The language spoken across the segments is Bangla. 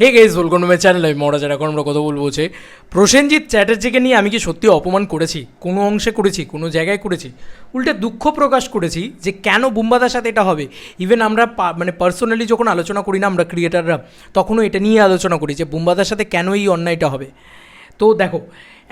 Hey guys welcome to channel আমি মরা যারা এখন আমরা কথা বলব যে প্রসেনজিৎ চ্যাটার্জিকে নিয়ে আমি কি সত্যি অপমান করেছি? কোনো অংশে করেছি, কোনো জায়গায় করেছি? উল্টে দুঃখ প্রকাশ করেছি যে কেন বুম্বাদার সাথে এটা হবে? ইভেন আমরা মানে পার্সোনালি যখন আলোচনা করি না, আমরা ক্রিয়েটাররা তখনও এটা নিয়ে আলোচনা করি যে বুম্বাদার সাথে কেন এই অন্যায়টা হবে? তো দেখো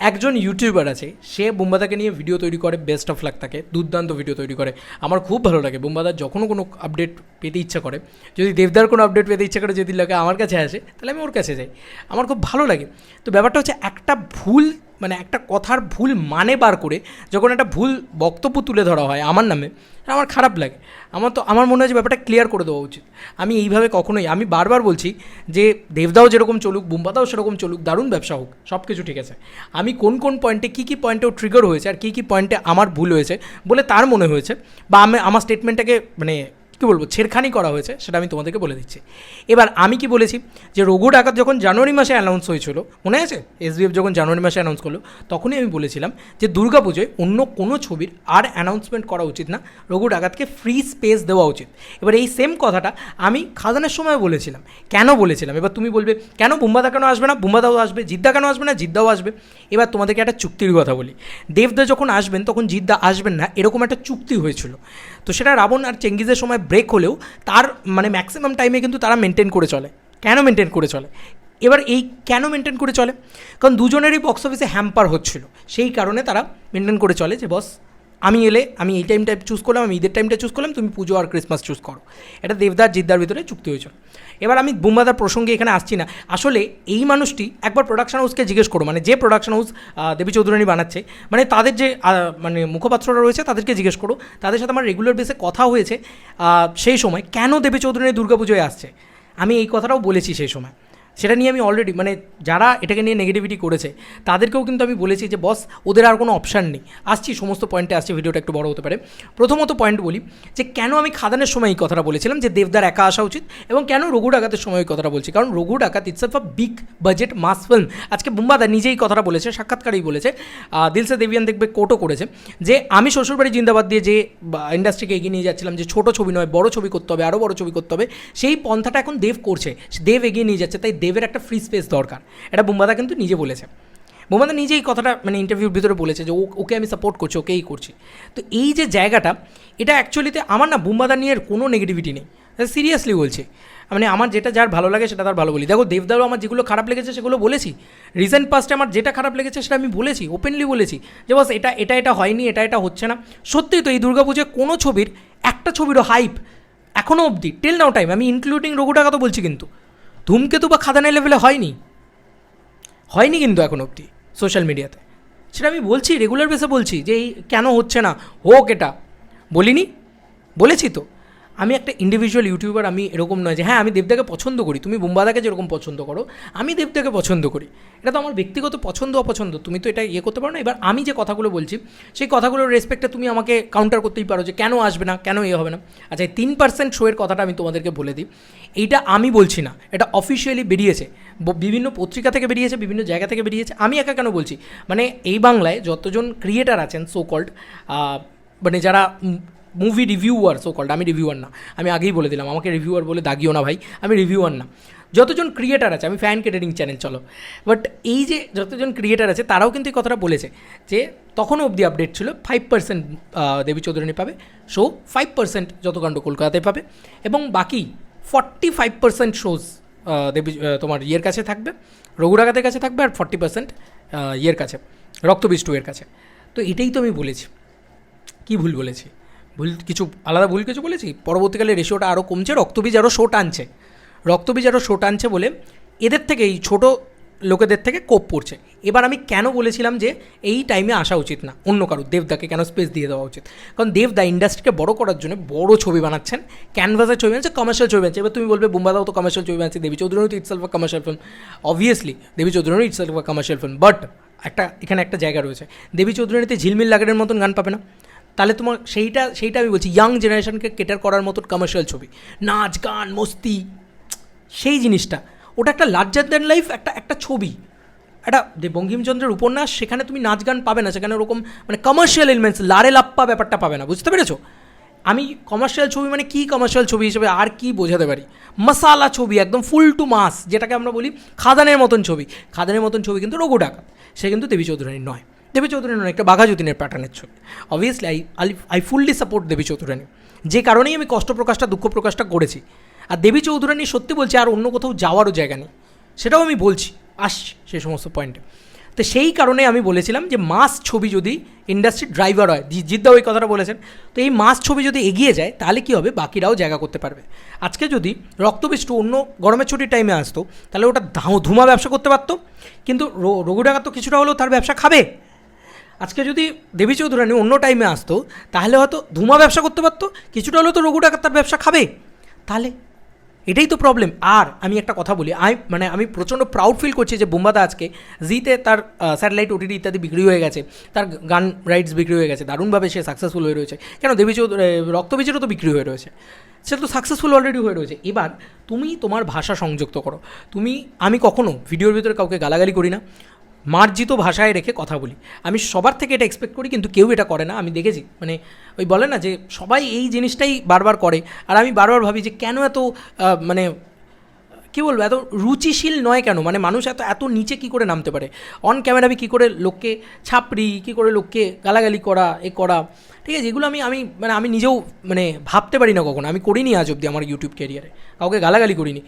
একজন ইউটিউবার আছে, সে বুম্বাদাকে নিয়ে ভিডিও তৈরি করে বেস্ট অফ লাক তাকে, দুর্দান্ত ভিডিও তৈরি করে। আমার খুব ভালো লাগে বুম্বাদার যখনও কোনো আপডেট পেতে ইচ্ছা করে, যদি দেবদার কোনো আপডেট পেতে ইচ্ছা করে, যদি লাগে আমার কাছে আসে, তাহলে আমি ওর কাছে যাই। আমার খুব ভালো লাগে। তো ব্যাপারটা হচ্ছে একটা ভুল মানে একটা কথার ভুল মানে বার করে, যখন একটা ভুল বক্তব্য তুলে ধরা হয় আমার নামে আমার খারাপ লাগে। আমার তো, আমার মনে হয় যে ব্যাপারটা ক্লিয়ার করে দেওয়া উচিত। আমি এইভাবে কখনোই, আমি বারবার বলছি যে দেবদাও যেরকম চলুক, বুম্বাদাও সেরকম চলুক, দারুণ ব্যবসা হোক সব কিছু ঠিক আছে। আমি কোন কোন পয়েন্টে কী কী পয়েন্টেও ট্রিগার হয়েছে আর কী কী পয়েন্টে আমার ভুল হয়েছে বলে তার মনে হয়েছে বা আমি, আমার স্টেটমেন্টটাকে মানে কী বলব, ছেড়খানি করা হয়েছে, সেটা আমি তোমাদেরকে বলে দিচ্ছি। এবার আমি কি বলেছি যে রঘু ডাকাত যখন জানুয়ারি মাসে অ্যানাউন্স হয়েছিল, মনে আছে? এসবিএফ যখন জানুয়ারি মাসে অ্যানাউন্স করল, তখনই আমি বলেছিলাম যে দুর্গাপুজোয় অন্য কোনো ছবির আর অ্যানাউন্সমেন্ট করা উচিত না, রঘু ডাকাতকে ফ্রি স্পেস দেওয়া উচিত। এবার এই সেম কথাটা আমি খাদানের সময় বলেছিলাম। কেন বলেছিলাম? এবার তুমি বলবে, কেন বুম্বাদা কেন আসবে না? বুম্বাদাও আসবে, জিদ্দা কেন আসবে না? জিদ্দাও আসবে। এবার তোমাদেরকে একটা চুক্তির কথা বলি। দেবদা যখন আসবেন, তখন জিদ্দা আসবেন না, এরকম একটা চুক্তি হয়েছিল। তো সেটা রাবণ আর চেঙ্গিজের সময় ব্রেক হলেও তার মানে ম্যাক্সিমাম টাইমে কিন্তু তারা মেনটেন করে চলে। কেন মেনটেন করে চলে? এবার এই কেন মেনটেন করে চলে? কারণ দুজনেরই বক্স অফিসে হ্যাম্পার হচ্ছিল। সেই কারণে তারা মেনটেন করে চলে যে, বস আমি এলে, আমি এই টাইমটা চুজ করলাম, আমি ঈদের টাইমটা চুজ করলাম, তুমি পুজো আর ক্রিসমাস চুজ করো। এটা দেবদার, জিদ্দার ভিতরে চুক্তি হয়েছিল। এবার আমি বুম্বাদার প্রসঙ্গে এখানে আসছি না। আসলে এই মানুষটি একবার প্রোডাকশন হাউসকে জিজ্ঞেস করো মানে যে প্রোডাকশন হাউস দেবী চৌধুরানী বানাচ্ছে মানে তাদের যে মানে মুখপাত্ররা রয়েছে তাদেরকে জিজ্ঞেস করো। তাদের সাথে আমার রেগুলার বেসে কথা হয়েছে সেই সময় কেন দেবী চৌধুরানী দুর্গাপুজোয় আসছে? আমি এই কথাটাও বলেছি সেই সময়। সেটা নিয়ে আমি অলরেডি মানে যারা এটাকে নিয়ে নেগেটিভিটি করেছে, তাদেরকেও কিন্তু আমি বলেছি যে, বস, ওদের আর কোনো অপশান নেই। আসছি, সমস্ত পয়েন্টে আসছি, ভিডিওটা একটু বড় হতে পারে। প্রথমত পয়েন্ট বলি যে, কেন আমি খাদানের সময় এই কথাটা বলেছিলাম যে, দেবদার একা আসা উচিত এবং কেন রঘু ডাকাতের সময় এই কথাটা বলছি? কারণ Raghu Dakat it's a big budget mass film আজকে বুম্বাদা নিজেই কথাটা বলেছে, সাক্ষাৎকারেই বলেছে। দিলসে দেবিয়ান দেখবে কোটও করেছে যে, আমি শ্বশুরবাড়ি জিন্দাবাদ দিয়ে যে ইন্ডাস্ট্রিকে এগিয়ে নিয়ে যাচ্ছিলাম যে, ছোট ছবি নয়, বড় ছবি করতে হবে আরও বড় ছবি করতে হবে, সেই পন্থাটা এখন দেব করছে। দেব এগিয়ে নিয়ে যাচ্ছে, তাই দেবের একটা ফ্রি স্পেস দরকার। এটা বুম্বাদা কিন্তু নিজে বলেছে। বোমাদা নিজেই কথাটা মানে ইন্টারভিউর ভিতরে বলেছে যে ওকে আমি সাপোর্ট করছি, ওকেই করছি। তো এই যে জায়গাটা, এটা অ্যাকচুয়ালিতে আমার না বুম্বাদা নিয়ে কোনো নেগেটিভিটি নেই। সিরিয়াসলি বলছি। মানে আমার যেটা যার ভালো লাগে, সেটা তার ভালো বলি। দেখো দেবদারও আমার যেগুলো খারাপ লেগেছে, সেগুলো বলেছি। রিসেন্ট পাস্টে আমার যেটা খারাপ লেগেছে, সেটা আমি বলেছি ওপেনলি বলেছি। যে বস, এটা এটা এটা হয়নি, এটা এটা হচ্ছে না। সত্যিই তো এই দুর্গাপুজোয় কোনো ছবির, একটা ছবিরও হাইপ এখনও অবধি টেল নাও টাইম আমি ইনক্লুডিং রঘুটা কথা বলছি কিন্তু। ধূমকেতু বা খাদানের লেভেলে হয়নি? হয়নি কিন্তু এখন অবধি সোশ্যাল মিডিয়াতে সেটা আমি বলছি রেগুলার বেসে বলছি যে এই কেন হচ্ছে না? হোক এটা। বলিনি? বলেছি তো। আমি একটা ইন্ডিভিজুয়াল ইউটিউবার আমি এরকম নয় যে হ্যাঁ আমি দেবদাকে পছন্দ করি, তুমি বুম্বাদাকে যেরকম পছন্দ করো, আমি দেবদাকে পছন্দ করি। এটা তো আমার ব্যক্তিগত পছন্দ, অপছন্দ, তুমি তো এটা ইয়ে করতে পারো না। এবার আমি যে কথাগুলো বলছি, সেই কথাগুলোর রেসপেক্টে তুমি আমাকে কাউন্টার করতেই পারো যে, কেন আসবে না? কেন ইয়ে হবে না? আচ্ছা এই তিন পার্সেন্ট শোয়ের কথাটা আমি তোমাদেরকে বলে দিই। এইটা আমি বলছি না, এটা অফিসিয়ালি বেরিয়েছে। বিভিন্ন পত্রিকা থেকে বেরিয়েছে, বিভিন্ন জায়গা থেকে বেরিয়েছে। আমি একা কেন বলছি? মানে এই বাংলায় যতজন ক্রিয়েটার আছেন সো কল্ড মানে যারা মুভি রিভিউয়ার সো কল্ড আমি রিভিউয়ার না। আমি আগেই বলে দিলাম, আমাকে রিভিউয়ার বলে দাগিও না ভাই, আমি রিভিউয়ার না। যতজন ক্রিয়েটার আছে, আমি ফ্যান কেটারিং চ্যানেল চলো। বাট এই যে যতজন ক্রিয়েটার আছে, তারাও কিন্তু এই কথাটা বলেছে, যে তখনও অবধি আপডেট ছিল ফাইভ পার্সেন্ট দেবী চৌধুরানী পাবে। শো ফাইভ পার্সেন্ট যত কাণ্ড কলকাতায় পাবে, এবং বাকি forty five percent shows Devi তোমার ইয়ের কাছে থাকবে রঘুরাগাতের কাছে থাকবে, আর ফর্টি পার্সেন্ট ইয়ের কাছে, রক্তবীজ টু এর কাছে। তো এটাই তো আমি বলেছি। কি ভুল বলেছি? ভুল, কিছু আলাদা ভুল কিছু বলেছি? পরবর্তীকালে রেশিওটা আরও কমছে, রক্তবীজ আরও শো টানছে। রক্তবীজ আরও শো টানছে বলে এদের থেকে, এই ছোটো লোকেদের থেকে কোপ পড়ছে। এবার আমি কেন বলেছিলাম যে এই টাইমে আসা উচিত না? অন্য কারও, দেবদাকে কেন স্পেস দিয়ে দেওয়া উচিত? কারণ দেবদা ইন্ডাস্ট্রিকে বড় করার জন্য বড় ছবি বানাচ্ছেন। ক্যানভাসের ছবি বানাচ্ছে কমার্শিয়াল ছবি বানাচ্ছে। এবার তুমি বলবে বুম্বাদাও তো কমার্শিয়াল ছবি বানাচ্ছে, দেবী চৌধুরী তো itself commercial film obviously Devi Chowdhury itself commercial film but একটা, এখানে একটা জায়গা রয়েছে। দেবী চৌধুরীতে ঝিলমিল লাগানোর মতন গান পাবে না। তাহলে তোমার সেইটা সেইটা আমি বলছি ইয়াং জেনারেশনকে কেটার করার মতো কমার্শিয়াল ছবি, নাচ, গান, মস্তি, সেই জিনিসটা। ওটা একটা লার্জার দ্যান লাইফ একটা একটা ছবি। একটা বঙ্কিমচন্দ্রের উপন্যাস, সেখানে তুমি নাচ গান পাবে না, সেখানে ওরকম মানে কমার্শিয়াল এলিমেন্টস লারে লাপ্পা ব্যাপারটা পাবে না, বুঝতে পেরেছ? আমি কমার্শিয়াল ছবি মানে কী কমার্শিয়াল ছবি হিসেবে আর কি বোঝাতে পারি? মশালা ছবি, একদম ফুল টু মাস যেটাকে আমরা বলি খাদানের মতন ছবি। খাদানের মতন ছবি কিন্তু রঘু ডাকাত, সে কিন্তু দেবী চৌধুরানী নয়। দেবী চৌধুরানী নয় একটা বাঘা যতীনের প্যাটার্নের ছবি। Obviously I I fully support Devi Chowdhurani. যে কারণেই আমি কষ্ট প্রকাশটা, দুঃখ প্রকাশটা করেছি। আর দেবী চৌধুরানী সত্যি বলছি, আর অন্য কোথাও যাওয়ারও জায়গা নেই। সেটাও আমি বলছি, আসছি সেই সমস্ত পয়েন্টে তো সেই কারণে আমি বলেছিলাম যে মাস ছবি যদি ইন্ডাস্ট্রির ড্রাইভার হয় জিদ্দা ওই কথাটা বলেছেন, তো এই মাস ছবি যদি এগিয়ে যায়, তাহলে কী হবে? বাকিরাও জায়গা করতে পারবে। আজকে যদি রক্তবিষ্টু অন্য গরমের ছুটির টাইমে আসতো, তাহলে ওটা ধুমা ব্যবসা করতে পারতো। কিন্তু রঘু ডাকাত তো কিছুটা হলেও তার ব্যবসা খাবে। আজকে যদি দেবী চৌধুরানী অন্য টাইমে আসতো, তাহলে হয়তো ধুমা ব্যবসা করতে পারতো, কিছুটা হলেও তো রঘু ডাকাত তার ব্যবসা খাবে। তাহলে এটাই তো প্রবলেম আর আমি একটা কথা বলি আমি মানে আমি প্রচণ্ড প্রাউড ফিল করছি যে বোম্বাদা আজকে জিতে তার স্যাটেলাইট ওটিটি ইত্যাদি বিক্রি হয়ে গেছে, তার গান রাইটস বিক্রি হয়ে গেছে, দারুণভাবে সে সাকসেসফুল হয়ে রয়েছে। কেন? দেবী চৌধুরী রক্তবীজেরও তো বিক্রি হয়ে রয়েছে। সে তো সাকসেসফুল অলরেডি হয়ে রয়েছে। এবার তুমি তোমার ভাষা সংযুক্ত করো। তুমি, আমি কখনো ভিডিওর ভিতরে কাউকে গালাগালি করি না। মার্জিত ভাষায় রেখে কথা বলি। আমি সবার থেকে এটা এক্সপেক্ট করি, কিন্তু কেউ এটা করে না। আমি দেখেছি মানে ওই বলে না যে সবাই এই জিনিসটাই বারবার করে। আর আমি বারবার ভাবি যে কেন এত মানে কী বলব, এত রুচিশীল নয় কেন? মানে মানুষ এত এত নিচে কী করে নামতে পারে? অন ক্যামেরা আমি কী করে লোককে ছাপড়ি, কী করে লোককে গালাগালি করা, এ করা? ঠিক আছে, এগুলো আমি আমি মানে আমি নিজেও মানে ভাবতে পারি না কখনো। আমি করিনি আজ অবধি আমার ইউটিউব ক্যারিয়ারে কাউকে গালাগালি করিনি।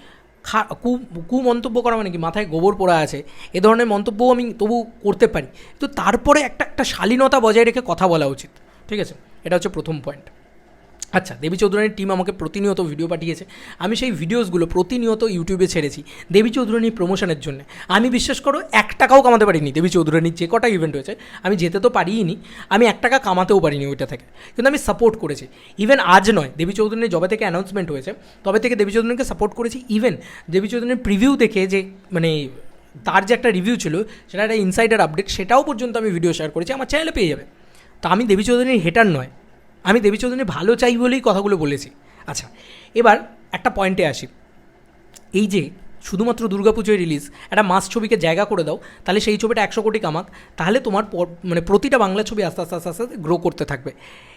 খা, কু কু মন্তব্য করা মানে কি? মাথায় গোবর পড়া আছে। এ ধরনের মন্তব্যও আমি তবু করতে পারি। তো তারপরে একটা একটা শালীনতা বজায় রেখে কথা বলা উচিত। ঠিক আছে? এটা হচ্ছে প্রথম পয়েন্ট আচ্ছা দেবী চৌধুরানীর টিম আমাকে প্রতিনিয়ত ভিডিও পাঠিয়েছে। আমি সেই ভিডিওসগুলো প্রতিনিয়ত ইউটিউবে ছেড়েছি দেবী চৌধুরানীর প্রমোশনের জন্য। আমি বিশ্বাস করো, এক টাকাও কামাতে পারিনি দেবী চৌধুরানীর যে কটা ইভেন্ট হয়েছে আমি যেতে তো পারিই নি আমি এক টাকা কামাতেও পারিনি ওইটা থেকে। কিন্তু আমি সাপোর্ট করেছি। ইভেন আজ নয়, দেবী চৌধুরানীর যবে থেকে অ্যানাউন্সমেন্ট হয়েছে, তবে থেকে দেবী চৌধুরীকে সাপোর্ট করেছি। ইভেন দেবী চৌধুরীর প্রিভিউ দেখে যে মানে তার যে একটা রিভিউ ছিল, সেটা একটা ইনসাইডার আপডেট সেটাও পর্যন্ত আমি ভিডিও শেয়ার করেছি, আমার চ্যানেলে পেয়ে যাবে। তা আমি দেবী চৌধুরীর হেটার নয়। আমি দেবী চৌধুরী ভালো চাই বলেই কথাগুলো বলেছি। আচ্ছা এবার একটা পয়েন্টে আসি। এই যে শুধুমাত্র দুর্গাপুজোয় রিলিজ একটা মাস ছবিকে জায়গা করে দাও, তাহলে সেই ছবিটা একশো কোটি কামাক, তাহলে তোমার মানে প্রতিটা বাংলা ছবি আস্তে আস্তে আস্তে আস্তে গ্রো করতে থাকবে।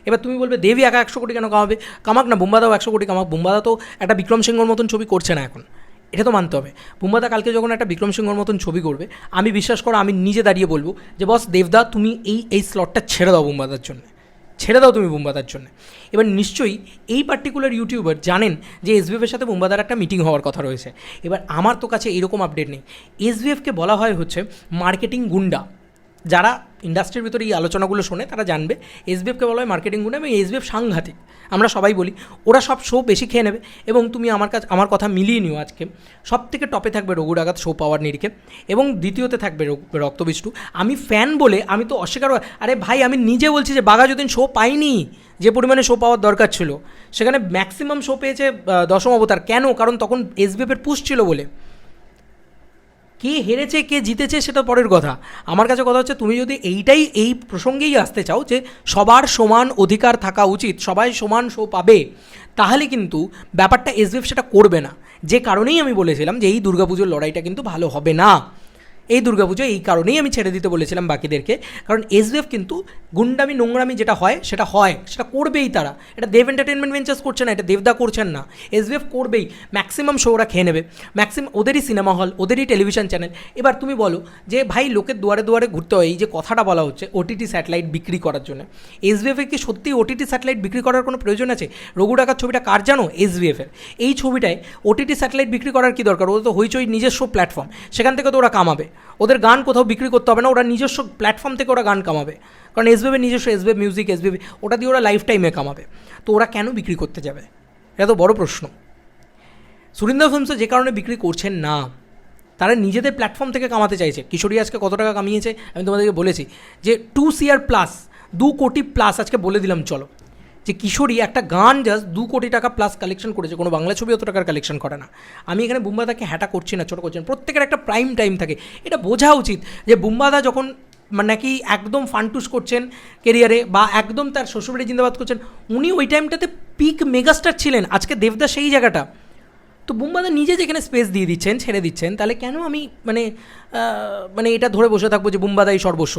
এবার তুমি বলবে, দেবী একা একশো কোটি কেন কামাবে? কামাক না, বুম্বাদাও একশো কোটি কামাক। বুম্বাদা তো একটা বিক্রম সিংহর মতন ছবি করছে না এখন। এটা তো মানতে হবে। বুম্বাদা কালকে যখন একটা বিক্রম সিংহর মতন ছবি করবে, আমি বিশ্বাস করো, আমি নিজে দাঁড়িয়ে বলব যে, বস, দেবদা, তুমি এই এই স্লটটা ছেড়ে দাও বুম্বাদার জন্য। ছেড়ে দাও তুমি বুম্বাদার জন্য। এবার নিশ্চয়ই এই পার্টিকুলার ইউটিউবার জানেন যে এসবিএফের সাথে বুম্বাদার একটা মিটিং হওয়ার কথা রয়েছে। এবার আমার তো কাছে এরকম আপডেট নেই। এসবিএফকে বলা হয় হচ্ছে মার্কেটিং গুন্ডা। যারা ইন্ডাস্ট্রির ভিতরে এই আলোচনাগুলো শোনে, তারা জানবে। এসবিএফকে বলা হয় মার্কেটিং গুন্ডা এবং এসবিএফ সাংঘাতিক। আমরা সবাই বলি, ওরা সব শো বেশি খেয়ে নেবে এবং তুমি আমার কাছে, আমার কথা মিলিয়ে নিও আজকে। সব থেকে টপে থাকবে রঘু আঘাত শো পাওয়ার নিরিখে। এবং দ্বিতীয়তে থাকবে রক্তবিষ্টু। আমি ফ্যান বলে আমি তো অস্বীকার আরে ভাই, আমি নিজে বলছি যে বাঘা যতীন শো পাইনি। যে পরিমাণে শো পাওয়ার দরকার ছিল। সেখানে ম্যাক্সিমাম শো পেয়েছে দশম অবতার। কেন? কারণ তখন এসবিএফের পুশ ছিল বলে। কে হেরেছে, কে জিতেছে সেটা পরের কথা। আমার কাছে কথা হচ্ছে, তুমি যদি এইটাই, এই প্রসঙ্গেই আসতে চাও যে সবার সমান অধিকার থাকা উচিত, সবাই সমান শো পাবে, তাহলে কিন্তু ব্যাপারটা এসবিএফ সেটা করবে না। যে কারণেই আমি বলেছিলাম যে এই দুর্গাপুজোর লড়াইটা কিন্তু ভালো হবে না। এই দুর্গাপুজো এই কারণেই আমি ছেড়ে দিতে বলেছিলাম বাকিদেরকে। কারণ এসবিএফ কিন্তু গুন্ডামি, নোংরামি যেটা হয়, সেটা হয়, সেটা করবেই তারা। এটা দেব এন্টারটেনমেন্ট ভেঞ্চার্স করছে না, এটা দেবদা করছেন না। এসবিএফ করবেই ম্যাক্সিমাম শো ওরা খেয়ে নেবে। ম্যাক্সিমাম ওদেরই সিনেমা হল ওদেরই টেলিভিশন চ্যানেল এবার তুমি বলো যে, ভাই, লোকের দুয়ারে দুয়ারে ঘুরতে হয়, এই যে কথাটা বলা হচ্ছে ওটিটি স্যাটেলাইট বিক্রি করার জন্য। এসবিএফের কি সত্যি ওটিটি স্যাটেলাইট বিক্রি করার কোনো প্রয়োজন আছে? রঘু ডাকার ছবিটা কার জানো? এসবিএফের এই ছবিটায় ওটিটি স্যাটেলাইট বিক্রি করার কি দরকার? ওদের তো হইচই নিজস্ব প্ল্যাটফর্ম সেখান থেকে তো ওরা কামাবে। ওদের গান কোথাও বিক্রি করতে হবে না, ওরা নিজস্ব প্ল্যাটফর্ম থেকে ওরা গান কামাবে। কারণ এসবিএফের নিজস্ব এসবিএফ মিউজিক এসবিএফ ওটা দিয়ে ওরা লাইফ টাইমে কামাবে। তো ওরা কেন বিক্রি করতে যাবে? এটা তো বড় প্রশ্ন। সুরিন্দর ফিল্মসও যে কারণে বিক্রি করছেন না, তারা নিজেদের প্ল্যাটফর্ম থেকে কামাতে চাইছে। কিশোরী আজকে কত টাকা কামিয়েছে? আমি তোমাদেরকে বলেছি যে টু সিআর প্লাস দু কোটি প্লাস আজকে বলে দিলাম, চলো। যে কিশোরী একটা গান জাস্ট দু কোটি টাকা প্লাস কালেকশন করেছে, কোনো বাংলা ছবি অত টাকার কালেকশন করে না। আমি এখানে বুম্বাদাকে হ্যাটা করছি না, ছোটো করছেন প্রত্যেকের একটা প্রাইম টাইম থাকে। এটা বোঝা উচিত যে বুম্বাদা যখন মানে নাকি একদম ফান্টুস করছেন কেরিয়ারে বা একদম তার শ্বশুরবাড়ি জিন্দাবাদ করছেন, উনি ওই টাইমটাতে পিক মেগাস্টার ছিলেন, আজকে দেবদা সেই জায়গাটা। তো বুম্বাদা নিজে যেখানে স্পেস দিয়ে দিচ্ছেন, ছেড়ে দিচ্ছেন, তাহলে কেন আমি মানে মানে এটা ধরে বসে থাকব যে বুম্বাদাই সর্বস্ব?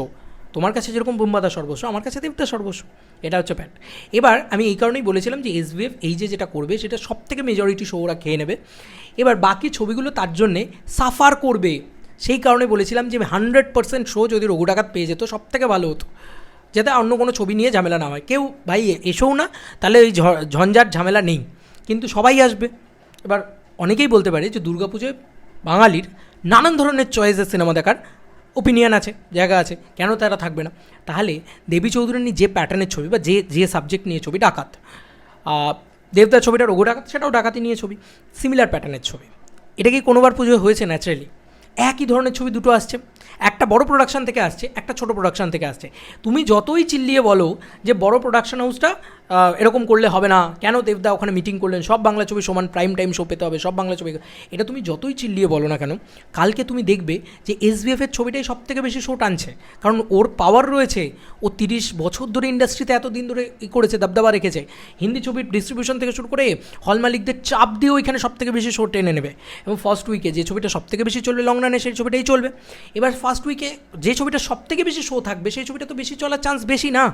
তোমার কাছে যেরকম বুম্বাদা সর্বস্ব, আমার কাছে দেবদা সর্বস্ব। এটা হচ্ছে প্যান্ট এবার আমি এই কারণেই বলেছিলাম যে এসবিএফ এই যে যেটা করবে, সেটা সব থেকে মেজরিটি শো ওরা খেয়ে নেবে। এবার বাকি ছবিগুলো তার জন্যে সাফার করবে। সেই কারণে বলেছিলাম যে হান্ড্রেড পার্সেন্ট শো যদি রঘু ডাকাত পেয়ে যেত সব থেকে ভালো হতো। যাতে অন্য কোনো ছবি নিয়ে ঝামেলা না হয়। কেউ, ভাই এসেও না, তাহলে ওই ঝঞ্ঝাট ঝামেলা নেই। কিন্তু সবাই আসবে। এবার অনেকেই বলতে পারে যে দুর্গাপুজোয় বাঙালির নানান ধরনের চয়েসের সিনেমা দেখার ওপিনিয়ন আছে, জায়গা আছে, কেন তারা থাকবে না? তাহলে দেবী চৌধুরানী যে প্যাটার্নের ছবি বা যে যে সাবজেক্ট নিয়ে ছবি, ডাকাত। দেবদার ছবিটা রঘু ডাকাত, সেটাও ডাকাতি নিয়ে ছবি সিমিলার প্যাটার্নের ছবি। এটা কি কোনোবার পুজো হয়েছে ন্যাচারালি একই ধরনের ছবি দুটো আসছে। একটা বড় প্রোডাকশন থেকে আসছে, একটা ছোট প্রোডাকশন থেকে আসছে। তুমি যতই চিল্লিয়ে বলো যে বড় প্রোডাকশন হাউসটা এরকম করলে হবে না। কেন দেবদা ওখানে মিটিং করলেন? সব বাংলা ছবি সমান প্রাইম টাইম শো পেতে হবে, সব বাংলা ছবি। এটা তুমি যতই চিল্লিয়ে বলো না কেন, কালকে তুমি দেখবে যে এসবিএফের ছবিটাই সব থেকে বেশি শো টানছে। কারণ ওর পাওয়ার রয়েছে। ও তিরিশ বছর ধরে ইন্ডাস্ট্রিতে এতদিন ধরে ই করেছে, দাবদাবা রেখেছে। হিন্দি ছবির ডিস্ট্রিবিউশন থেকে শুরু করে হল মালিকদের চাপ দিয়ে ওইখানে সব থেকে বেশি শো টেনে নেবে। এবং ফার্স্ট উইকে যে ছবিটা সব থেকে বেশি চলবে লং রানে সেই ছবিটাই চলবে। এবার ফার্স্ট উইকে যে ছবিটা সব থেকে বেশি শো থাকবে, সেই ছবিটা তো বেশি চলার চান্স বেশি না।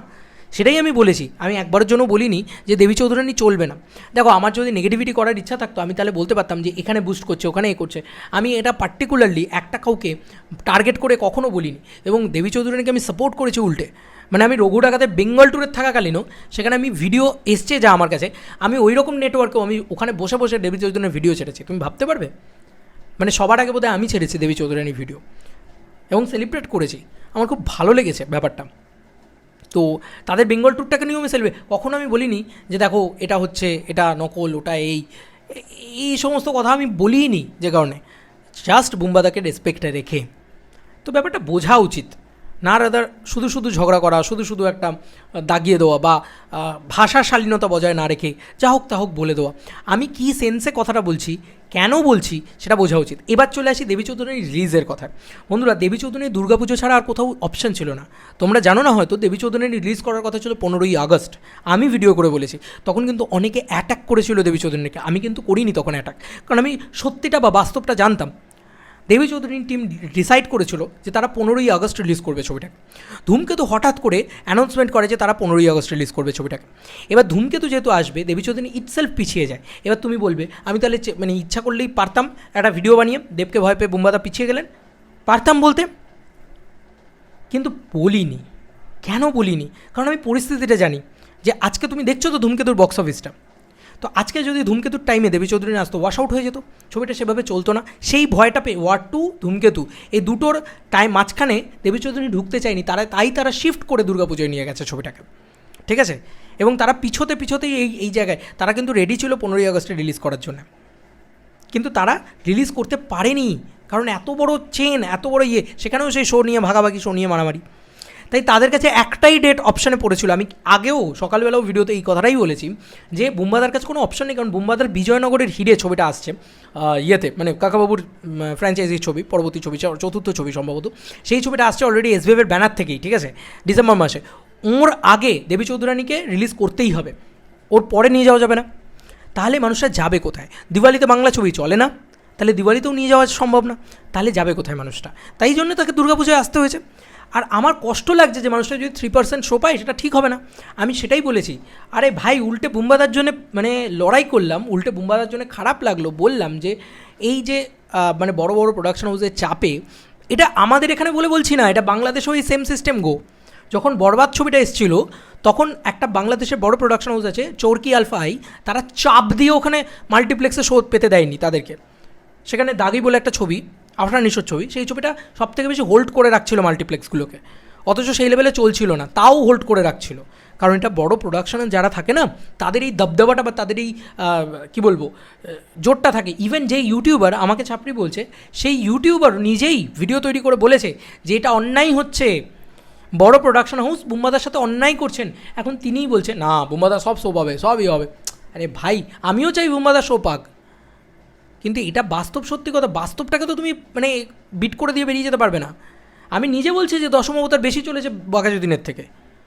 সেটাই আমি বলেছি। আমি একবারের জন্য বলিনি যে দেবী চৌধুরানী চলবে না। দেখো, আমার যদি নেগেটিভিটি করার ইচ্ছা থাকতো, আমি তাহলে বলতে পারতাম যে এখানে বুস্ট করছে, ওখানে এ করছে। আমি এটা পার্টিকুলারলি একটা কাউকে টার্গেট করে কখনো বলিনি। এবং দেবী চৌধুরানীকে আমি সাপোর্ট করেছি উল্টে। মানে আমি রঘু ডাকাতে বেঙ্গল ট্যুরে থাকাকালীনও সেখানে আমি ভিডিও এসছে যা আমার কাছে। আমি ওই রকম নেটওয়ার্কেও আমি ওখানে বসে বসে দেবী চৌধুরানীর ভিডিও ছেড়েছি। তুমি ভাবতে পারবে? মানে সবার আগে বোধহয় আমি ছেড়েছি দেবী চৌধুরানীর ভিডিও এবং সেলিব্রেট করেছি। আমার খুব ভালো লেগেছে ব্যাপারটা। তো তাদের বেঙ্গল ট্যুরটাকে নিয়েও আমি সেলিব্রেট কখনো আমি বলিনি যে দেখো, এটা হচ্ছে, এটা নকল, ওটা এই। এই সমস্ত কথা আমি বলিই নি যে কারণে। জাস্ট বুম্বাদাকে রেসপেক্টে রেখে। তো ব্যাপারটা বোঝা উচিত। না রাদার শুধু শুধু ঝগড়া করা, শুধু শুধু একটা দাগিয়ে দেওয়া বা ভাষার শালীনতা বজায় না রেখে যা হোক তা হোক বলে দেওয়া। আমি কি সেন্সে কথাটা বলছি, কেন বলছি সেটা বোঝা উচিত। এবার চলে আসি দেবী চৌধুরীর রিলিজের কথা বন্ধুরা, দেবী চৌধুরীর দুর্গাপুজো ছাড়া আর কোথাও অপশন ছিল না। তোমরা জানো না হয়তো দেবী চৌধুরীর রিলিজ করার কথা ছিল পনেরোই আগস্ট। আমি ভিডিও করে বলেছি। তখন কিন্তু অনেকে অ্যাটাক করেছিল দেবী চৌধুরীকে। আমি কিন্তু করিনি তখন অ্যাটাক কারণ আমি সত্যিটা বা বাস্তবটা জানতাম। দেবী চৌধুরীর টিম ডিসাইড করেছিল যে তারা পনেরোই আগস্ট রিলিজ করবে ছবিটাকে। ধূমকেতু হঠাৎ করে অ্যানাউন্সমেন্ট করে যে তারা পনেরোই আগস্ট রিলিজ করবে ছবিটাকে। এবার ধূমকেতু যেহেতু আসবে, দেবী চৌধুরী ইটসেলফ পিছিয়ে যায়। এবার তুমি বলবে, আমি তাহলে মানে ইচ্ছা করলেই পারতাম একটা ভিডিও বানিয়ে, দেবকে ভয় পেয়ে বুম্বাদা পিছিয়ে গেলেন। পারতাম বলতে। কিন্তু বলিনি। কেন বলিনি? কারণ আমি পরিস্থিতিটা জানি যে আজকে তুমি দেখছ তো ধূমকেতুর বক্স অফিসটা তো আজকে যদি ধূমকেতুর টাইমে দেবী চৌধুরী আসতো ওয়াশ আউট হয়ে যেত। ছবিটা সেভাবে চলতো না। সেই ভয়টা পেয়ে ওয়ার টু ধূমকেতু, এই দুটোর টাইম মাঝখানে দেবী চৌধুরী ঢুকতে চায়নি, তারা, তাই তারা শিফট করে দুর্গাপুজোয় নিয়ে গেছে ছবিটাকে। ঠিক আছে? এবং তারা পিছোতে পিছোতেই এই এই জায়গায়, তারা কিন্তু রেডি ছিল পনেরোই আগস্টে রিলিজ করার জন্য। কিন্তু তারা রিলিজ করতে পারেনি, কারণ এত বড় চেন এত বড় ইয়ে সেখানেও সেই শো নিয়ে, ভাগাভাগি শো নিয়ে মারামারি। তাই তাদের কাছে একটাই ডেট অপশানে পড়েছিল। আমি আগেও, সকালবেলাও ভিডিওতে এই কথাটাই বলেছি যে, বুম্বাদার কাছে কোনো অপশন নেই, কারণ বুম্বাদার বিজয়নগরের হিরে ছবিটা আসছে ইয়েতে মানে কাকাবাবুর ফ্র্যাঞ্চাইজির ছবি, পরবর্তী ছবি চতুর্থ ছবি সম্ভবত। সেই ছবিটা আসছে অলরেডি এসবিএফের ব্যানার থেকেই, ঠিক আছে? ডিসেম্বর মাসে। ওর আগে দেবী চৌধুরানীকে রিলিজ করতেই হবে। ওর পরে নিয়ে যাওয়া যাবে না। তাহলে মানুষরা যাবে কোথায়? দিওয়ালিতে বাংলা ছবি চলে না? তাহলে দিওয়ালিতেও নিয়ে যাওয়া সম্ভব না। তাহলে যাবে কোথায় মানুষটা? তাই জন্য তাকে দুর্গাপুজোয় আসতে হয়েছে। আর আমার কষ্ট লাগছে যে মানুষটা যদি থ্রি পার্সেন্ট শো পায়, সেটা ঠিক হবে না। আমি সেটাই বলেছি। আরে ভাই, উল্টে বুম্বাদার জন্য মানে লড়াই করলাম, উল্টে বুম্বাদার জন্য খারাপ লাগল, বললাম যে এই যে মানে বড় বড় প্রোডাকশন হাউসের চাপে, এটা আমাদের এখানে বলে বলছি না, এটা বাংলাদেশেও এই সেম সিস্টেম গো। যখন বরবাদ ছবিটা এসেছিল, তখন একটা বাংলাদেশের বড় প্রোডাকশন হাউস আছে, চোরকি আলফা আই, তারা চাপ দিয়ে ওখানে মাল্টিপ্লেক্সে শো পেতে দেয়নি তাদেরকে। সেখানে দাগি বলে একটা ছবি আফরান নিশোর ছবি, সেই ছবিটা সব থেকে বেশি হোল্ড করে রাখছিল মাল্টিপ্লেক্সগুলোকে অথচ সেই লেভেলে চলছিল না, তাও হোল্ড করে রাখছিল। কারণ এটা বড় প্রোডাকশনে যারা থাকে না, তাদের এই দবদবাটা বা তাদের এই কী বলব জোরটা থাকে। ইভেন যেই ইউটিউবার আমাকে ছাপড়ি বলছে, সেই ইউটিউবার নিজেই ভিডিও তৈরি করে বলেছে যে এটা অন্যায় হচ্ছে। বড় প্রোডাকশন হাউস বুম্বাদার সাথে অন্যায় করছেন। এখন তিনিই বলছেন না বুম্বাদা সব শো পাবে সবই হবে। আরে ভাই, আমিও চাই বুম্বাদা শো পাক কিন্তু এটা বাস্তব সত্যি কথা, বাস্তবটাকে তো তুমি মানে বিট করে দিয়ে বেরিয়ে যেতে পারবে না। আমি নিজে বলছি যে দশম অবতার বেশি চলেছে বাঘাযতীনের থেকে।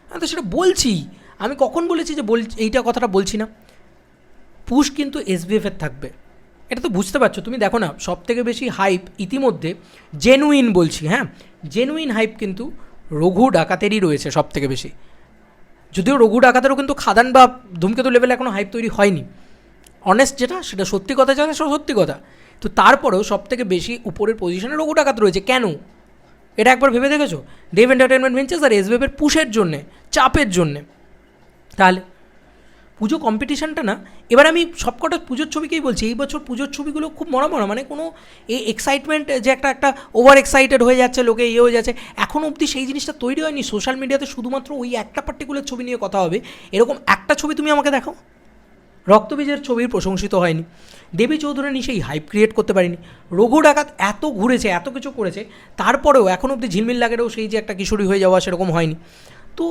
আমি তো সেটা বলছি। আমি কখন বলেছি যে বল এইটা কথাটা বলছি না। পুশ কিন্তু এসবিএফের থাকবে। এটা তো বুঝতে পারছ, তুমি দেখো না সব থেকে বেশি হাইপ ইতিমধ্যে জেনুইন বলছি হ্যাঁ? জেনুইন হাইপ কিন্তু রঘু ডাকাতেরই রয়েছে সব থেকে বেশি। যদিও রঘু ডাকাতেরও কিন্তু খাদান বা ধূমকেতু লেভেলে এখনও হাইপ তৈরি হয়নি। অনেস্ট যেটা, সেটা সত্যি কথা যেটা সেটা সত্যি কথা। তো তারপরেও সব থেকে বেশি উপরের পজিশনে রঘু ডাকাত রয়েছে। কেন? এটা একবার ভেবে দেখেছ? দেব এন্টারটেনমেন্ট ভেঞ্চার্স আর এসবেবের পুষের জন্যে, চাপের জন্যে। তাহলে, পুজো কম্পিটিশানটা না, এবার আমি সবকটা পুজোর ছবিকেই বলছি। এই বছর পুজোর ছবিগুলো খুব মরা মরা মানে কোনো এই এক্সাইটমেন্ট যে একটা একটা ওভার এক্সাইটেড হয়ে যাচ্ছে, লোকে ইয়ে হয়ে যাচ্ছে। এখনও অবধি সেই জিনিসটা তৈরি হয়নি। সোশ্যাল মিডিয়াতে শুধুমাত্র ওই একটা পার্টিকুলার ছবি নিয়ে কথা হবে। এরকম একটা ছবি তুমি আমাকে দেখো। রক্তবীজের ছবির প্রশংসিত হয়নি। দেবী চৌধুরানী সেই হাইপ ক্রিয়েট করতে পারেনি। রঘু ডাকাত এত ঘুরেছে, এত কিছু করেছে, তারপরেও এখন অবধি ঝিলমিল লাগেরও সেই যে একটা কিশোরী হয়ে যাওয়া সেরকম হয়নি। তো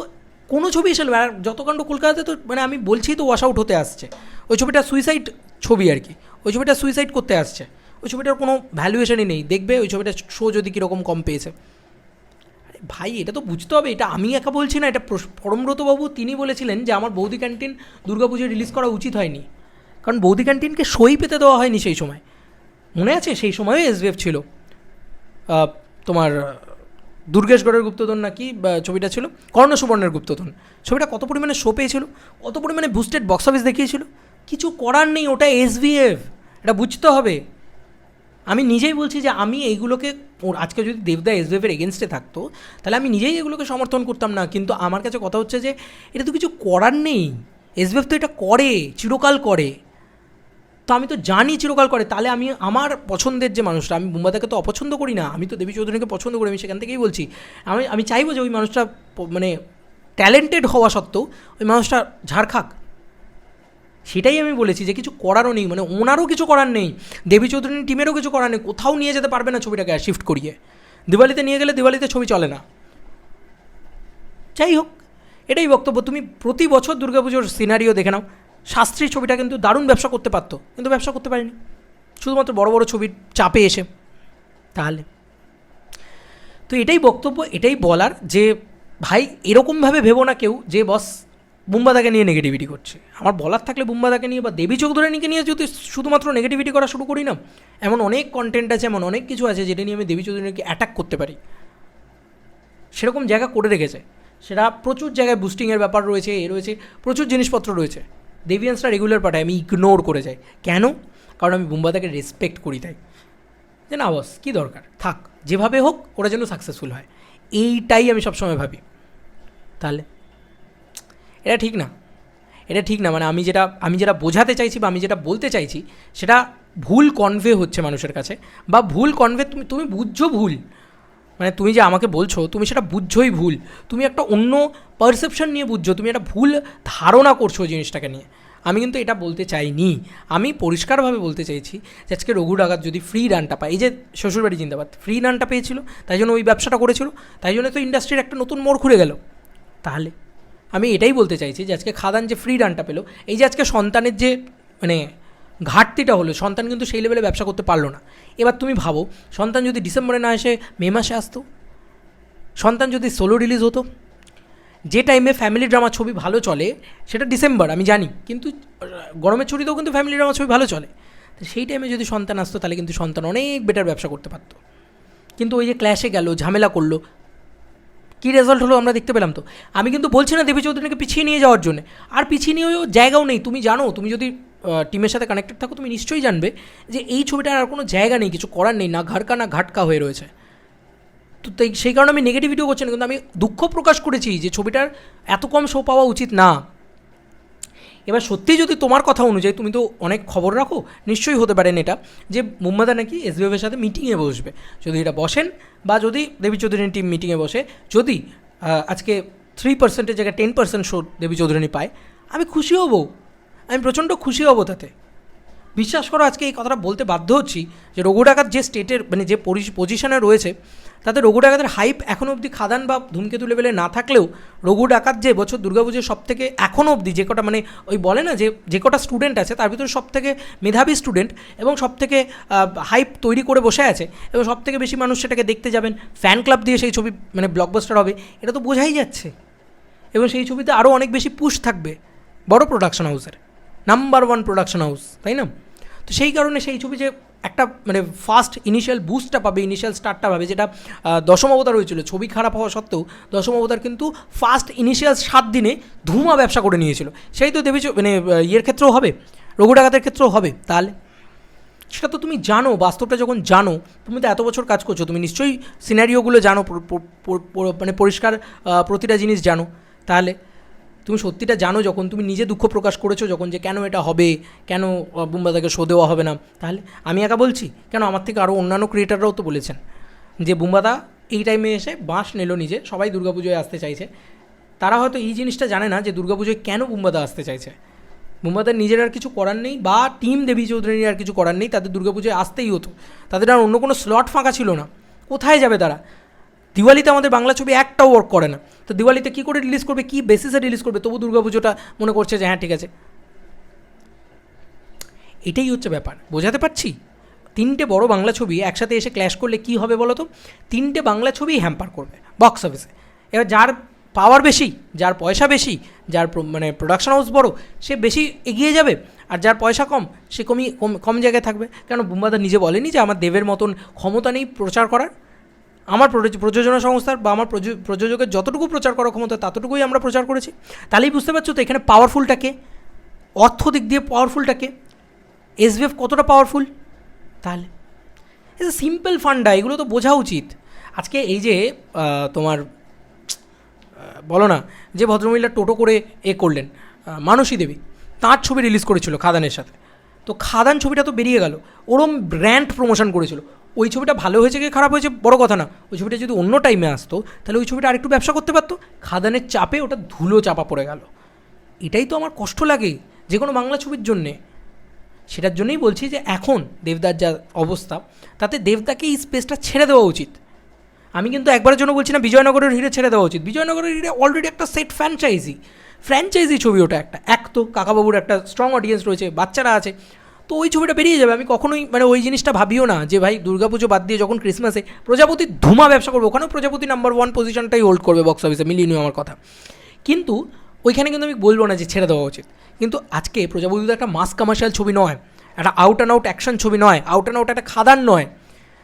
কোনো ছবি এসে আর যতকাণ্ড কলকাতাতে তো মানে আমি বলছি তো ওয়াশ আউট হতে আসছে। ওই ছবিটা সুইসাইড ছবি আর কি। ওই ছবিটা সুইসাইড করতে আসছে। ওই ছবিটার কোনো ভ্যালুয়েশনই নেই। দেখবে ওই ছবিটা শো যদি কীরকম কম পেয়েছে। ভাই, এটা তো বুঝতে হবে, এটা আমি একা বলছি না, এটা পরমব্রতবাবু তিনি বলেছিলেন যে আমার বৌদি ক্যান্টিন দুর্গাপুজোয় রিলিজ করা উচিত হয়নি। কারণ বৌদি ক্যান্টিনকে সই পেতে দেওয়া হয়নি সেই সময়। মনে আছে? সেই সময়ও এসবিএফ ছিল। তোমার দুর্গেশগড়ের গুপ্তধন নাকি ছবিটা ছিল? কর্ণ সুবর্ণের গুপ্তধন। ছবিটা কত পরিমাণে শো পেয়েছিল? কত পরিমাণে বুস্টেড বক্স অফিস দেখিয়েছিল? কিছু করার নেই, ওটা এসবিএফ এটা বুঝতে হবে। আমি নিজেই বলছি যে আমি এইগুলোকে আজকে যদি দেবদা এসবিএফের এগেনস্টে থাকতো, তাহলে আমি নিজেই এগুলোকে সমর্থন করতাম না। কিন্তু আমার কাছে কথা হচ্ছে যে, এটা তো কিছু করার নেই। এসবিএফ তো এটা করে, চিরকাল করে। তো আমি তো জানি চিরকাল করে। তাহলে আমি, আমার পছন্দের যে মানুষটা, আমি বুম্বাদাকে তো অপছন্দ করি না। আমি তো দেবী চৌধুরীকে পছন্দ করি, আমি সেখান থেকেই বলছি। আমি আমি চাইব যে ওই মানুষটা মানে ট্যালেন্টেড হওয়া সত্ত্বেও, ওই মানুষটা ঝাড় খাক সেটাই আমি বলেছি যে কিছু করারও নেই মানে ওনারও কিছু করার নেই, দেবী চৌধুরীর টিমেরও কিছু করার নেই, কোথাও নিয়ে যেতে পারবে না ছবিটাকে শিফট করিয়ে। দিওয়ালিতে নিয়ে গেলে দিওয়ালিতে ছবি চলে না। যাই হোক, এটাই বক্তব্য। তুমি প্রতি বছর দুর্গাপুজোর সিনারিও দেখে নাও। শাস্ত্রী ছবিটা কিন্তু দারুণ ব্যবসা করতে পারতো, কিন্তু ব্যবসা করতে পারেনি। শুধুমাত্র বড় বড় ছবির চাপে এসে। তাহলে। তো এটাই বক্তব্য, এটাই বলার যে ভাই, এরকমভাবে ভেবো না কেউ যে, বস বুম্বাদাকে নিয়ে নেগেটিভিটি করছে। আমার বলার থাকলে বুম্বাদাকে নিয়ে বা দেবী চৌধুরানীকে নিয়ে যদি শুধুমাত্র নেগেটিভিটি করা শুরু করি না, এমন অনেক কন্টেন্ট আছে, এমন অনেক কিছু আছে যেটা নিয়ে আমি দেবী চৌধুরীকে অ্যাটাক করতে পারি। সেরকম জায়গা করে রেখেছে। সেটা প্রচুর জায়গায় বুস্টিংয়ের ব্যাপার রয়েছে, এ রয়েছে, প্রচুর জিনিসপত্র রয়েছে। দেবিয়ান্সরা রেগুলার পাঠায় আমি ইগনোর করে যাই। কেন? কারণ আমি বুম্বাদাকে রেসপেক্ট করি তাই। যে না বস কী দরকার? থাক, যেভাবে হোক, ওরা যেন সাকসেসফুল হয়। এইটাই আমি সবসময় ভাবি। তাহলে এটা ঠিক না। এটা ঠিক না মানে আমি যেটা আমি যেটা বোঝাতে চাইছি বা আমি যেটা বলতে চাইছি, সেটা ভুল কনভে হচ্ছে মানুষের কাছে বা ভুল কনভে তুমি তুমি বুঝছ ভুল। মানে তুমি যে আমাকে বলছো, তুমি সেটা বুঝছোই ভুল। তুমি একটা অন্য পারসেপশন নিয়ে বুঝছ, তুমি একটা ভুল ধারণা করছ জিনিসটাকে নিয়ে। আমি কিন্তু এটা বলতে চাইনি। আমি পরিষ্কারভাবে বলতে চাইছি যে আজকে রঘু ডাকাত যদি ফ্রি রানটা পায়, এই যে শ্বশুরবাড়ি জিন্দাবাদ ফ্রি রানটা পেয়েছিল, তাই জন্য ওই ব্যবসাটা করেছিল, তাই জন্য তো ইন্ডাস্ট্রির একটা নতুন মোড় খুলে গেল। তাহলে আমি এটাই বলতে চাইছি যে আজকে খাদান যে ফ্রি রানটা পেল, এই যে আজকে সন্তানের যে মানে ঘাটতিটা হলো, সন্তান কিন্তু সেই লেভেলে ব্যবসা করতে পারল না। এবার তুমি ভাবো, সন্তান যদি ডিসেম্বরে না এসে মে মাসে আসতো? সন্তান যদি সোলো রিলিজ হতো? যে টাইমে ফ্যামিলি ড্রামা ছবি ভালো চলে, সেটা ডিসেম্বর, আমি জানি, কিন্তু গরমের ছুটিতেও কিন্তু ফ্যামিলি ড্রামা ছবি ভালো চলে। তো সেই টাইমে যদি সন্তান আসতো, তাহলে কিন্তু সন্তান অনেক বেটার ব্যবসা করতে পারতো। কিন্তু ওই যে ক্ল্যাশে গেল, ঝামেলা করল কী রেজাল্ট হলো আমরা দেখতে পেলাম তো। আমি কিন্তু বলছি না দেবী চৌধুরীকে পিছিয়ে নিয়ে যাওয়ার জন্য। আর পিছিয়ে নিয়েও জায়গাও নেই। তুমি জানো, তুমি যদি টিমের সাথে কানেক্টেড থাকো, তুমি নিশ্চয়ই জানবে যে এই ছবিটার আর কোনো জায়গা নেই, কিছু করার নেই, না ঘাটকা না ঘাটকা হয়ে রয়েছে। তো সেই কারণে আমি নেগেটিভিটিও করছি না, কিন্তু আমি দুঃখ প্রকাশ করেছি যে ছবিটার এত কম শো পাওয়া উচিত না। এবার সত্যি যদি তোমার কথা অনুযায়ী তুমি তো অনেক খবর রাখো, নিশ্চয়ই হতে পারেন এটা যে মুম্বাদা নাকি এসবিএফের সাথে মিটিংয়ে বসবে। যদি এটা বসেন বা যদি দেবী চৌধুরীর টিম মিটিংয়ে বসে, যদি আজকে থ্রি পার্সেন্টের জায়গায় ten percent show Devi Chowdhury পায়, আমি খুশি হব। আমি প্রচণ্ড খুশি হব তাতে। বিশ্বাস করো, আজকে এই কথাটা বলতে বাধ্য হচ্ছি যে রঘু ডাকাত যে স্টেটের মানে যে পজিশনে রয়েছে তাতে রঘু ডাকাতের হাইপ এখনও অবধি খাদান বা ধূমকেতু লেভেলে না থাকলেও রঘু ডাকাত যে বছর দুর্গাপুজোর সব থেকে এখনও অবধি যে কটা মানে ওই বলে না যে যে কটা স্টুডেন্ট আছে তার ভিতরে সব থেকে মেধাবী স্টুডেন্ট এবং সব থেকে হাইপ তৈরি করে বসে আছে এবং সব থেকে বেশি মানুষ সেটাকে দেখতে যাবেন। ফ্যান ক্লাব দিয়ে সেই ছবি মানে ব্লকবাস্টার হবে, এটা তো বোঝাই যাচ্ছে। এবং সেই ছবিতে আরও অনেক বেশি পুশ থাকবে বড় প্রোডাকশন হাউসের নাম্বার ওয়ান প্রোডাকশন হাউস তাই না? তো সেই কারণে সেই ছবি যে একটা মানে ফার্স্ট ইনিশিয়াল বুস্টটা পাবে ইনিশিয়াল স্টার্টটা পাবে, যেটা দশম অবতার হয়েছিল। ছবি খারাপ হওয়া সত্ত্বেও দশম অবতার কিন্তু ফার্স্ট ইনিশিয়াল সাত দিনে ধুমা ব্যবসা করে নিয়েছিল। সেই তো দেবী মানে ইয়ের ক্ষেত্রেও হবে, রঘু ডাকাতের ক্ষেত্রেও হবে। তাহলে সেটা তো তুমি জানো, বাস্তবটা যখন জানো, তুমি তো এত বছর কাজ করছ, তুমি নিশ্চয়ই সিনারিওগুলো জানো মানে পরিষ্কার প্রতিটা জিনিস জানো। তাহলে তুমি সত্যিটা জানো যখন তুমি নিজে দুঃখ প্রকাশ করেছ যখন যে কেন এটা হবে, কেন বুম্বাদাকে শো দেওয়া হবে না, তাহলে আমি একা বলছি? কেন আমার থেকে আরও অন্যান্য ক্রিয়েটাররাও তো বলেছেন যে বুম্বাদা এই টাইমে এসে বাঁশ নিল নিজে, সবাই দুর্গাপুজোয় আসতে চাইছে। তারা হয়তো এই জিনিসটা জানে না যে দুর্গাপুজোয় কেন বুম্বাদা আসতে চাইছে। বুম্বাদের নিজের আর কিছু করার নেই বা টিম দেবী চৌধুরীর আর কিছু করার নেই, তাদের দুর্গাপুজোয় আসতেই হতো। তাদের আর অন্য কোনো স্লট ফাঁকা ছিল না। কোথায় যাবে তারা? দিওয়ালিতে আমাদের বাংলা ছবি একটাও ওয়ার্ক করে না। তো দিওয়ালিতে কী করে রিলিজ করবে, কী বেসিসে রিলিজ করবে? তবু দুর্গাপুজোটা মনে করছে যে হ্যাঁ ঠিক আছে। এটাই হচ্ছে ব্যাপার। বোঝাতে পারছি? তিনটে বড় বাংলা ছবি একসাথে এসে ক্ল্যাশ করলে কি হবে বলো তো তিনটে বাংলা ছবি হ্যাম্পার করবে বক্স অফিসে এবার যার পাওয়ার বেশি, যার পয়সা বেশি, যার মানে প্রোডাকশন হাউস বড়, সে বেশি এগিয়ে যাবে। আর যার পয়সা কম, সে কমই কম কম জায়গায় থাকবে। কেন? বুম্বাদা নিজে বলেনি যে আমার দেবের মতন ক্ষমতা নেই প্রচার করার। আমার প্রযোজ- প্রযোজনা সংস্থার বা আমার প্রযো- প্রযোজকের যতটুকু প্রচার করার ক্ষমতা, ততটুকুই আমরা প্রচার করেছি। তাহলেই বুঝতে পারছ তো এখানে পাওয়ারফুলটাকে অর্থ দিক দিয়ে পাওয়ারফুলটাকে এসবিএফ কতটা পাওয়ারফুল তাহলে এস এ সিম্পল ফান্ডা এগুলো তো বোঝা উচিত। আজকে এই যে তোমার বলো না, যে ভদ্রমহিলা টোটো করে এ করলেন মানসী দেবী, তাঁর ছবি রিলিজ করেছিল খাদানের সাথে। তো খাদান ছবিটা তো বেরিয়ে গেল, ওরম ব্র্যান্ড প্রমোশন করেছিল। ওই ছবিটা ভালো হয়েছে কি খারাপ হয়েছে বড় কথা না। ওই ছবিটা যদি অন্য টাইমে আসতো, তাহলে ওই ছবিটা আরেকটু ব্যবসা করতে পারতো। খাদানের চাপে ওটা ধুলো চাপা পড়ে গেল। এটাই তো আমার কষ্ট লাগে যে কোনো বাংলা ছবির জন্যে। সেটার জন্যই বলছি যে এখন দেবদার যা অবস্থা, তাতে দেবদাকে এই স্পেসটা ছেড়ে দেওয়া উচিত। আমি কিন্তু একবারের জন্য বলছি না বিজয়নগরের হিরে ছেড়ে দেওয়া উচিত। বিজয়নগরের হিরে অলরেডি একটা সেট ফ্র্যাঞ্চাইজি ফ্র্যাঞ্চাইজি ছবি ওটা একটা। এক তো কাকাবাবুর একটা স্ট্রং অডিয়েন্স রয়েছে, বাচ্চারা আছে। তো ওই ছবিটা বেরিয়ে যাবে। আমি কখনোই মানে ওই জিনিসটা ভাবিও না যে, ভাই, দুর্গাপুজো বাদ দিয়ে যখন ক্রিসমাসে প্রজাপতি ধুমা ব্যবসা করবে, ওখানেও প্রজাপতি নাম্বার ওয়ান পজিশনটাই হোল্ড করবে বক্স অফিসে মিলিয়ে আমার কথা। কিন্তু ওইখানে কিন্তু আমি বলব না যে ছেড়ে দেওয়া উচিত। কিন্তু আজকে প্রজাপতি তো একটা মাস কমার্শিয়াল ছবি নয়, একটা আউট অ্যান্ড আউট অ্যাকশন ছবি নয় আউট অ্যান্ড আউট একটা খাদান নয়।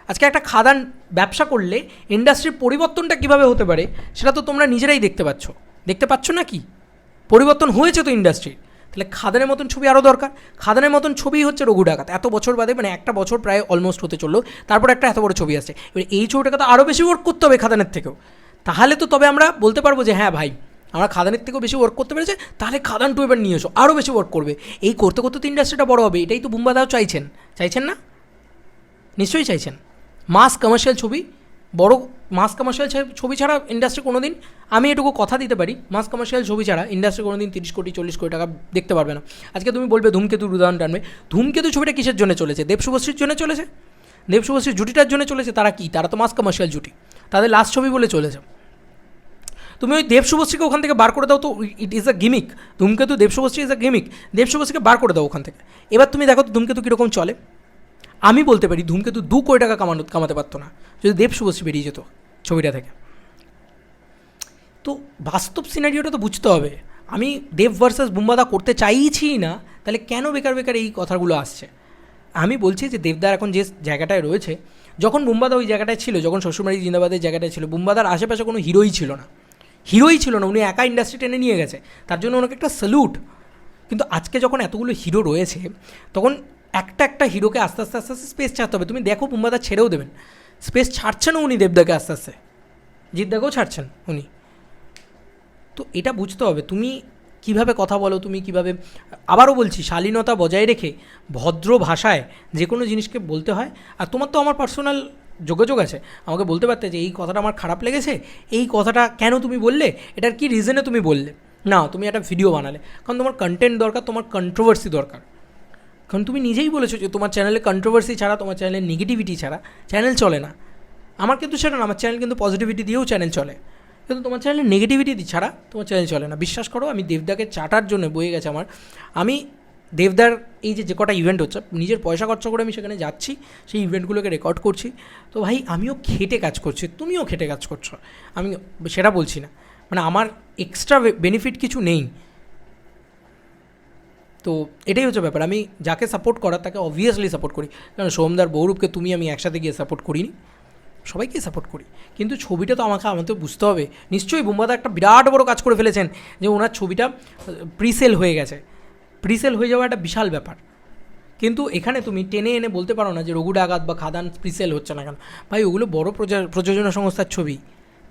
আজকে একটা খাদান ব্যবসা করলে ইন্ডাস্ট্রির পরিবর্তনটা কীভাবে হতে পারে, সেটা তো তোমরা নিজেরাই দেখতে পাচ্ছ। দেখতে পাচ্ছ না কি? পরিবর্তন হয়েছে তো ইন্ডাস্ট্রির তাহলে খাদানের মতন ছবি আরও দরকার। খাদানের মতন ছবি হচ্ছে রঘু ডাকাত। এত বছর বাদে মানে একটা বছর প্রায় অলমোস্ট হতে চলল। তারপর একটা এত বড় ছবি আসছে। এবার এই ছবিটাকে তো আরও বেশি ওয়ার্ক করতে হবে খাদানের থেকেও। তাহলে তো তবে আমরা বলতে পারব যে হ্যাঁ ভাই, আমরা খাদানের থেকেও বেশি ওয়ার্ক করতে পেরেছে। তাহলে খাদান টু এবার নিয়ে এসো। আরও বেশি ওয়ার্ক করবে। এই করতে করতে তো ইন্ডাস্ট্রিটা বড় হবে। এটাই তো বুম্বাদাও চাইছেন। চাইছেন না? নিশ্চয়ই চাইছেন। মাস কমার্শিয়াল ছবি বড় মাস কমার্শিয়াল ছবি ছাড়া ইন্ডাস্ট্রি কোনো দিন আমি এটুকু কথা দিতে পারি, মাস কমার্শিয়াল ছবি ছাড়া ইন্ডাস্ট্রি কোনো দিন তিরিশ কোটি, চল্লিশ কোটি টাকা দেখতে পারবে না। আজকে তুমি বলবে ধূমকেতুর উদাহরণ টানবে ধূমকেতু ছবিটা কিসের জন্য চলেছে? দেব শুভশ্রীর জন্য চলেছে? দেব শুভশ্রীর জুটিটার জন্য চলেছে? তারা কি? তারা তো মাস কমার্শিয়াল জুটি। তাদের লাস্ট ছবি বলে চলেছে। তুমি ওই দেব শুভশ্রীকে ওখান থেকে বার করে দাও তো ইট is a gimmick Dhumketu, Dev Subhashree is a gimmick Dev শুভশ্রীকে বার করে দাও ওখান থেকে। এবার তুমি দেখো তো ধূমকেতু কীরকম চলে। আমি বলতে পারি ধূমকেতু দু কোটি টাকা কামানো, কামাতে পারতো না। যদি দেব শুভশ্রী বেরিয়ে যেত ছবিটা থেকে। তো বাস্তব সিনারিওটা তো বুঝতে হবে। আমি দেব ভার্সাস বুম্বাদা করতে চাইছি না, তাহলে কেন বেকার বেকার এই কথাগুলো আসছে? আমি বলছি যে দেবদার এখন যে জায়গাটায় রয়েছে, যখন বুম্বাদা ওই জায়গাটায় ছিল, যখন শ্বশুরবাড়ি জিন্দাবাদের জায়গাটায় ছিল, বুম্বাদার আশেপাশে কোনো হিরোই ছিল না। হিরোই ছিল না, উনি একা ইন্ডাস্ট্রি টেনে নিয়ে গেছে। তার জন্য ওনাকে একটা স্যালুট কিন্তু আজকে যখন এতগুলো হিরো রয়েছে, তখন একটা একটা হিরোকে আস্তে আস্তে আস্তে আস্তে স্পেস ছাড়তে হবে। তুমি দেখো বুম্বাদা ছেড়েও দেবেন। স্পেস ছাড়ছেনও উনি দেবদাকে আস্তে আস্তে। জিদ্দাকেও ছাড়ছেন উনি। তো এটা বুঝতে হবে। তুমি কীভাবে কথা বলো, তুমি কীভাবে, আবারও বলছি, শালীনতা বজায় রেখে ভদ্র ভাষায় যে কোনো জিনিসকে বলতে হয়। আর তোমার তো আমার পার্সোনাল যোগাযোগ আছে। আমাকে বলতে পারতে যে এই কথাটা আমার খারাপ লেগেছে, এই কথাটা কেন তুমি বললে, এটার কি রিজনে তুমি বললে? না, তুমি একটা ভিডিও বানালে। কারণ তোমার কন্টেন্ট দরকার, তোমার কন্ট্রোভার্সি দরকার। কারণ তুমি নিজেই বলেছ যে তোমার চ্যানেলে কন্ট্রোভার্সি ছাড়া, তোমার চ্যানেলে নেগেটিভিটি ছাড়া চ্যানেল চলে না। আমার কিন্তু সেটা না, আমার চ্যানেল কিন্তু পজিটিভিটি দিয়েও চ্যানেল চলে। কিন্তু তোমার চ্যানেলে নেগেটিভিটি ছাড়া তোমার চ্যানেল চলে না। বিশ্বাস করো, আমি দেবদাকে চাটার জন্য বয়ে গেছে আমার। আমি দেবদার এই যে যে কটা ইভেন্ট হচ্ছে, নিজের পয়সা খরচা করে আমি সেখানে যাচ্ছি, সেই ইভেন্টগুলোকে রেকর্ড করছি। তো ভাই, আমিও খেটে কাজ করছি, তুমিও খেটে কাজ করছ। আমি সেটা বলছি না। মানে আমার এক্সট্রা বেনিফিট কিছু নেই। তো এটাই হচ্ছে ব্যাপার। আমি যাকে সাপোর্ট করার, তাকে অবভিয়াসলি সাপোর্ট করি। কারণ সোমদার, বৌরূপকে তুমি আমি একসাথে গিয়ে সাপোর্ট করিনি। সবাইকেই সাপোর্ট করি। কিন্তু ছবিটা তো আমাকে আমাকে বুঝতে হবে। নিশ্চয়ই বুম্বাদা একটা বিরাট বড় কাজ করে ফেলেছেন যে ওনার ছবিটা প্রিসেল হয়ে গেছে। প্রিসেল হয়ে যাওয়া একটা বিশাল ব্যাপার। কিন্তু এখানে তুমি টেনে এনে বলতে পারো না যে রঘু ডাকাত বা খাদান প্রিসেল হচ্ছে না কেন। ভাই, ওগুলো বড় প্রযোজনা সংস্থার ছবি।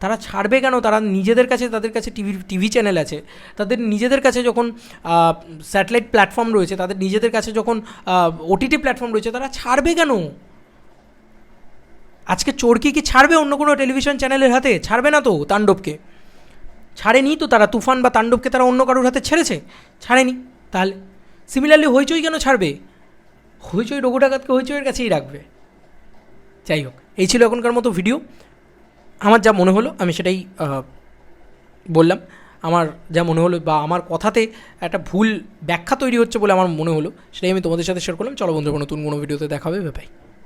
তারা ছাড়বে কেন? তারা নিজেদের কাছে, তাদের কাছে টিভি টিভি চ্যানেল আছে। তাদের নিজেদের কাছে যখন স্যাটেলাইট প্ল্যাটফর্ম রয়েছে, তাদের নিজেদের কাছে যখন ওটিটি প্ল্যাটফর্ম রয়েছে, তারা ছাড়বে কেন? আজকে চোরকি কি ছাড়বে অন্য কোনো টেলিভিশন চ্যানেলের হাতে? ছাড়বে না তো তাণ্ডবকে। ছাড়েনি তো তারা তুফান বা তাণ্ডবকে তারা অন্য কারোর হাতে ছেড়েছে? ছাড়েনি। তাহলে সিমিলারলি হইচই কেন ছাড়বে? হইচই রঘু ডাকাতকে হইচইয়ের কাছেই রাখবে। যাই হোক, এই ছিল এখনকার মতো ভিডিও আমার যা মনে হলো, আমি সেটাই বললাম। আমার যা মনে হলো বা আমার কথাতে একটা ভুল ব্যাখ্যা তৈরি হচ্ছে বলে আমার মনে হলো, সেটাই আমি তোমাদের সাথে শেয়ার করলাম। চলো বন্ধুরা, নতুন কোনো ভিডিওতে দেখা হবে। বাই